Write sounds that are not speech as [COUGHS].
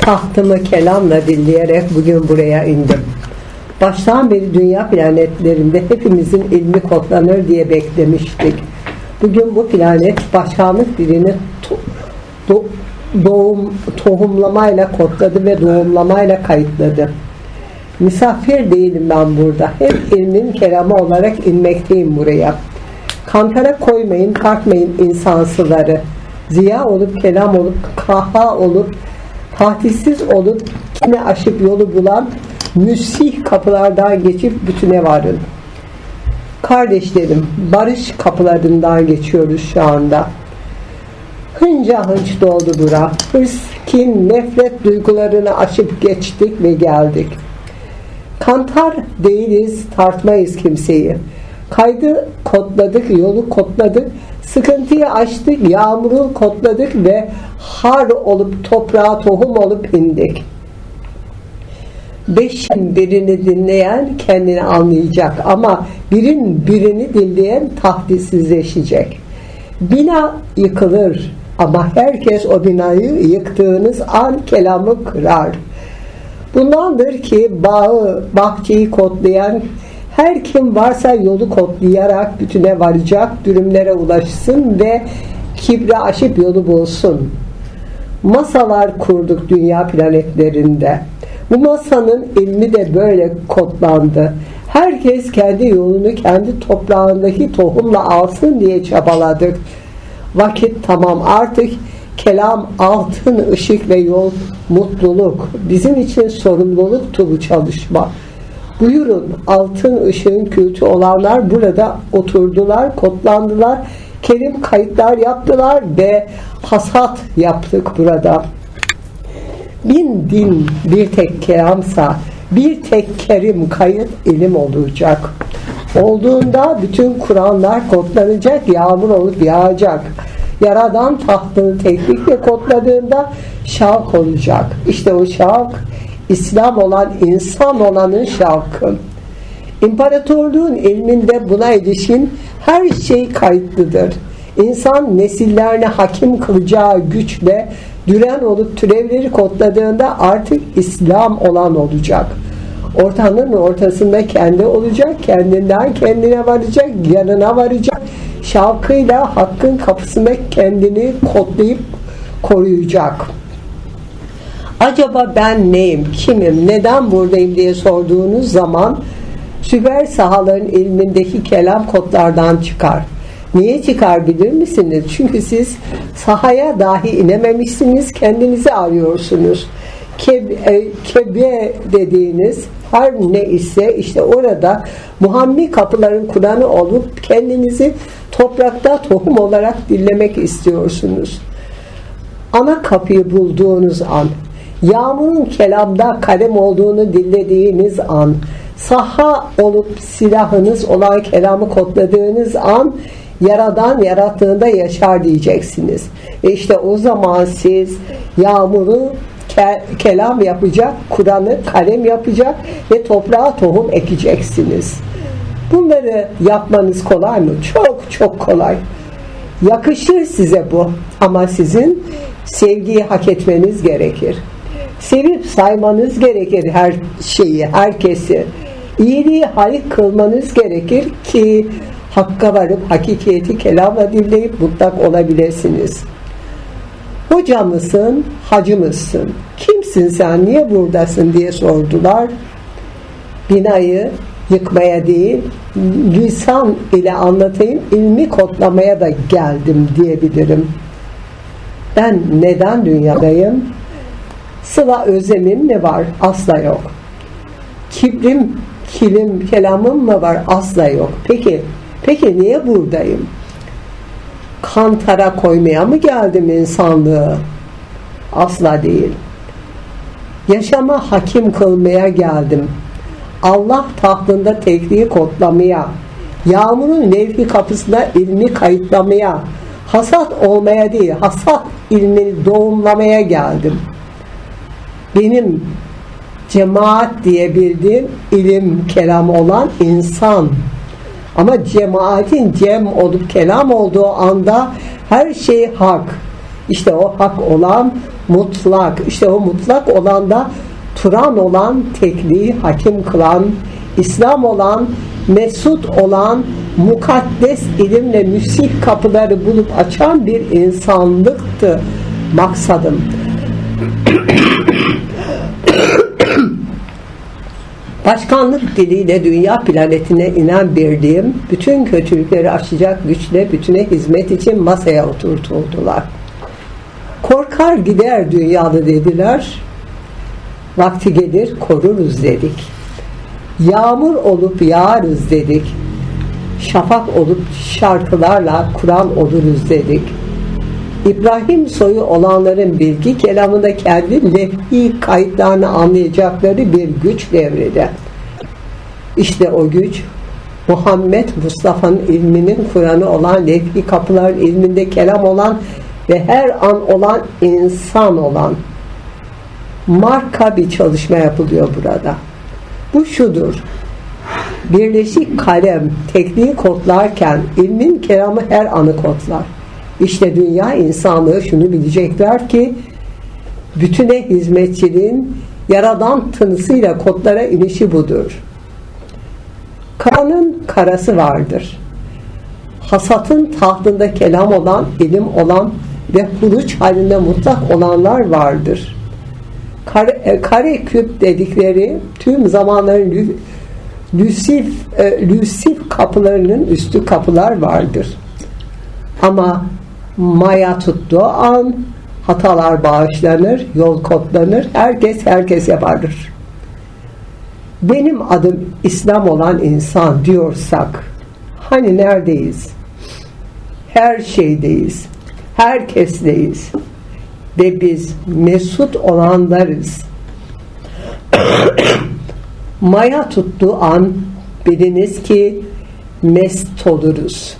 tahtımı kelamla dinleyerek bugün buraya indim. Baştan beri dünya planetlerinde hepimizin ilmi kodlanır diye beklemiştik. Bugün bu planet başkanlık dilini to- do- doğum tohumlamayla kodladı ve doğumlamayla kayıtladı. Misafir değilim ben burada. Hep ilmin kelamı olarak inmekteyim buraya. Kantara koymayın, kalkmayın insansıları. Ziya olup, kelam olup, kahha olup, tahtisiz olup, kime aşıp yolu bulan müsih kapılardan geçip bütüne varın. Kardeşlerim, barış kapılarından geçiyoruz şu anda. Hınca hınç doldu bura. Hırs, kin, nefret duygularını aşıp geçtik ve geldik. Kantar değiliz, tartmayız kimseyi. Kaydı kodladık, yolu kodladık, sıkıntıyı açtık, yağmuru kodladık ve har olup toprağa tohum olup indik. Beşin birini dinleyen kendini anlayacak ama birin birini dinleyen tahdissizleşecek. Bina yıkılır ama herkes o binayı yıktığınız an kelamı kırar. Bundandır ki bağı, bahçeyi kodlayan her kim varsa yolu kodlayarak bütüne varacak, dürümlere ulaşsın ve kibre aşıp yolu bulsun. Masalar kurduk dünya planetlerinde. Bu masanın ilmi de böyle kodlandı. Herkes kendi yolunu kendi toprağındaki tohumla alsın diye çabaladık. Vakit tamam artık kelam altın ışık ve yol mutluluk. Bizim için sorumluluktu bu çalışma. Buyurun altın ışığın kültü olanlar burada oturdular, kodlandılar. Kerim kayıtlar yaptılar ve hasat yaptık burada. Bin din bir tek kelamsa bir tek kerim kayıt ilim olacak. Olduğunda bütün Kur'anlar kodlanacak, yağmur olup yağacak. Yaradan tahtını teknikle kodladığında şavk olacak. İşte o şavk İslam olan insan olanın şavkı. İmparatorluğun ilminde buna ilişkin her şey kayıtlıdır. İnsan nesillerine hakim kılacağı güçle düren olup türevleri kodladığında artık İslam olan olacak. Ortanın ortasında kendi olacak, kendinden kendine varacak, yanına varacak. Şavkıyla hakkın kapısında kendini kodlayıp koruyacak. Acaba ben neyim, kimim, neden buradayım diye sorduğunuz zaman süper sahaların ilmindeki kelam kodlardan çıkar. Niye çıkar bilir misiniz? Çünkü siz sahaya dahi inememişsiniz, kendinizi arıyorsunuz. Keb, e, kebe dediğiniz her ne ise işte orada Muhammed kapıların Kur'an'ı olup kendinizi toprakta tohum olarak dinlemek istiyorsunuz. Ana kapıyı bulduğunuz an, yağmurun kelamda kalem olduğunu dinlediğiniz an, saha olup silahınız olan kelamı kodladığınız an yaradan yarattığında yaşar diyeceksiniz. Ve işte o zaman siz yağmuru ke- kelam yapacak, Kur'an'ı kalem yapacak ve toprağa tohum ekeceksiniz. Bunları yapmanız kolay mı? Çok çok kolay. Yakışır size bu ama sizin sevgiyi hak etmeniz gerekir. Sevip saymanız gerekir her şeyi, herkesi. İyiliği hayır kılmanız gerekir ki hakka varıp hakikiyeti kelamla dinleyip mutlak olabilirsiniz. Hoca mısın, hacı mısın? Kimsin sen, niye buradasın diye sordular. Binayı yıkmaya değil, lisan ile anlatayım, ilmi kodlamaya da geldim diyebilirim. Ben neden dünyadayım? Sıla özlemim mi var? Asla yok. Kibrim, kilim, kelamım mı var? Asla yok. Peki, peki niye buradayım? Kantara koymaya mı geldim insanlığı? Asla değil. Yaşama hakim kılmaya geldim. Allah tahtında tekliği kodlamaya, yağmurun levhi kapısına ilmi kayıtlamaya, hasat olmaya değil, hasat ilmini doğumlamaya geldim. Benim cemaat diye bildiğim ilim kelam olan insan. Ama cemaatin cem olup kelam olduğu anda her şey hak. İşte o hak olan mutlak. İşte o mutlak olan da Turan olan, tekliği hakim kılan, İslam olan, mesut olan, mukaddes ilimle müsih kapıları bulup açan bir insanlıktı maksadım. [CLEARS THROAT] Başkanlık diliyle dünya planetine inen birliğim, bütün kötülükleri aşacak güçle bütüne hizmet için masaya oturtuldular. Korkar gider dünyalı dediler, vakti gelir koruruz dedik. Yağmur olup yağarız dedik. Şafak olup şarkılarla Kur'an oluruz dedik. İbrahim soyu olanların bilgi kelamında kendi lehvi kayıtlarını anlayacakları bir güç devrede. İşte o güç Muhammed Mustafa'nın ilminin Kur'an'ı olan lehvi kapılar ilminde kelam olan ve her an olan insan olan marka bir çalışma yapılıyor burada. Bu şudur. Birleşik kalem tekniği kodlarken ilmin kelamı her anı kodlar. İşte dünya insanlığı şunu bilecekler ki bütüne hizmetçiliğin yaradan tınısıyla kodlara inişi budur. Karanın karası vardır. Hasatın tahtında kelam olan, ilim olan ve huruç halinde mutlak olanlar vardır. Kare, e, kare küp dedikleri tüm zamanların lü- lüsif, e, lüsif kapılarının üstü kapılar vardır. Ama maya tuttuğu an hatalar bağışlanır, yol kodlanır, herkes herkes yapardır. Benim adım İslam olan insan diyorsak hani neredeyiz? Her şeydeyiz. Herkesdeyiz. Ve biz mesut olanlarız. [COUGHS] Maya tuttuğu an biliniz ki mest oluruz.